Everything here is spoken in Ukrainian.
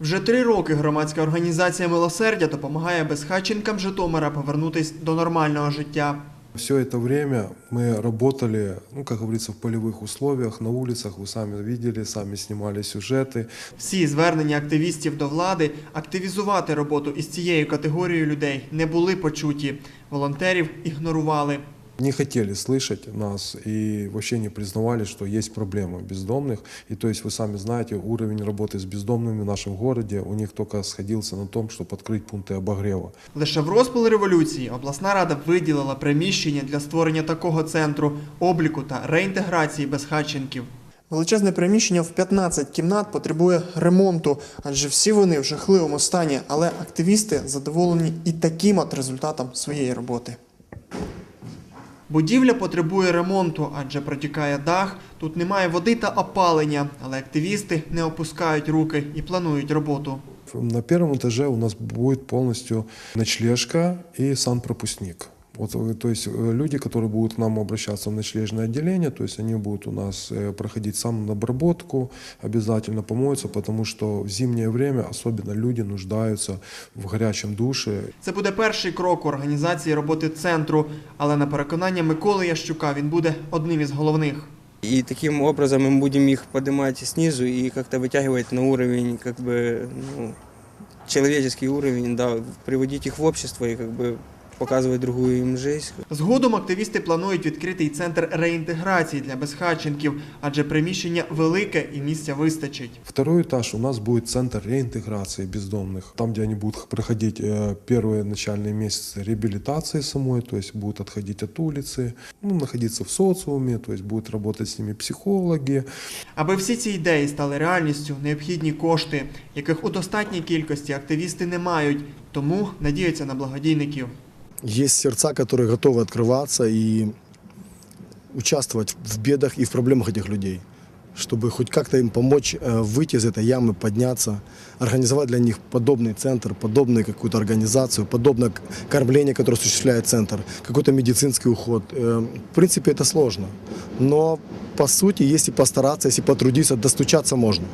Вже три роки громадська організація Милосердя допомагає безхатченкам Житомира повернутись до нормального життя. Все это время мы работали, ну, как говорится, в полевых условиях, на улицах, вы сами видели, сами снимали сюжеты. Всі звернення активістів до влади активізувати роботу із цією категорією людей не були почуті. Волонтерів ігнорували. Не хотели слышать нас и вообще не признавали, что есть проблема бездомных. И то есть вы сами знаете, уровень работы с бездомными в нашем городе, у них только сходился на том, чтобы открыть пункты обогрева. Лише в розпал революції обласна рада виділила приміщення для створення такого центру обліку та реінтеграції безхатченків. Величезне приміщення в 15 кімнат потребує ремонту, адже всі вони в жахливому стані, але активісти задоволені і таким от результатом своєї роботи. Будівля потребує ремонту, адже протікає дах, тут немає води та опалення, але активісти не опускають руки і планують роботу. На першому этаже у нас буде повністю ночлежка і санпропускник. Вот, э, то есть э, люди, которые будут к нам обращаться в ночлежное отделение, то есть они будут у нас э, проходить самообработку, обязательно помоются, потому что в зимнее время особенно люди нуждаются в горячем душе. Це буде перший крок у організації роботи центру, але на переконання Миколи Ящука він буде одним із головних. И таким образом мы будем их поднимать снизу и как-то вытягивать на уровень, как бы, ну, человеческий уровень, да, приводить их в общество и как бы показывать другую им жизнь. Згодом активісти планують відкрити й центр реінтеграції для безхатченків, адже приміщення велике і місця вистачить. Второй этаж у нас будет центр реинтеграции бездомных, там, где они будут проходить э, первые начальные месяцы реабилитации самой, то есть будут отходить от улицы, ну, находиться в социуме, то есть будут работать с ними психологи, Аби всі ці ідеї стали реальністю, необхідні кошти, яких у достатній кількості активісти не мають, тому надіються на благодійників. Есть сердца, которые готовы открываться и участвовать в бедах и в проблемах этих людей, чтобы хоть как-то им помочь э, выйти из этой ямы, подняться, организовать для них подобный центр, подобную какую-то организацию, подобное к- кормление, которое осуществляет центр, какой-то медицинский уход. Э, В принципе, это сложно, но по сути, если постараться, если потрудиться, достучаться можно.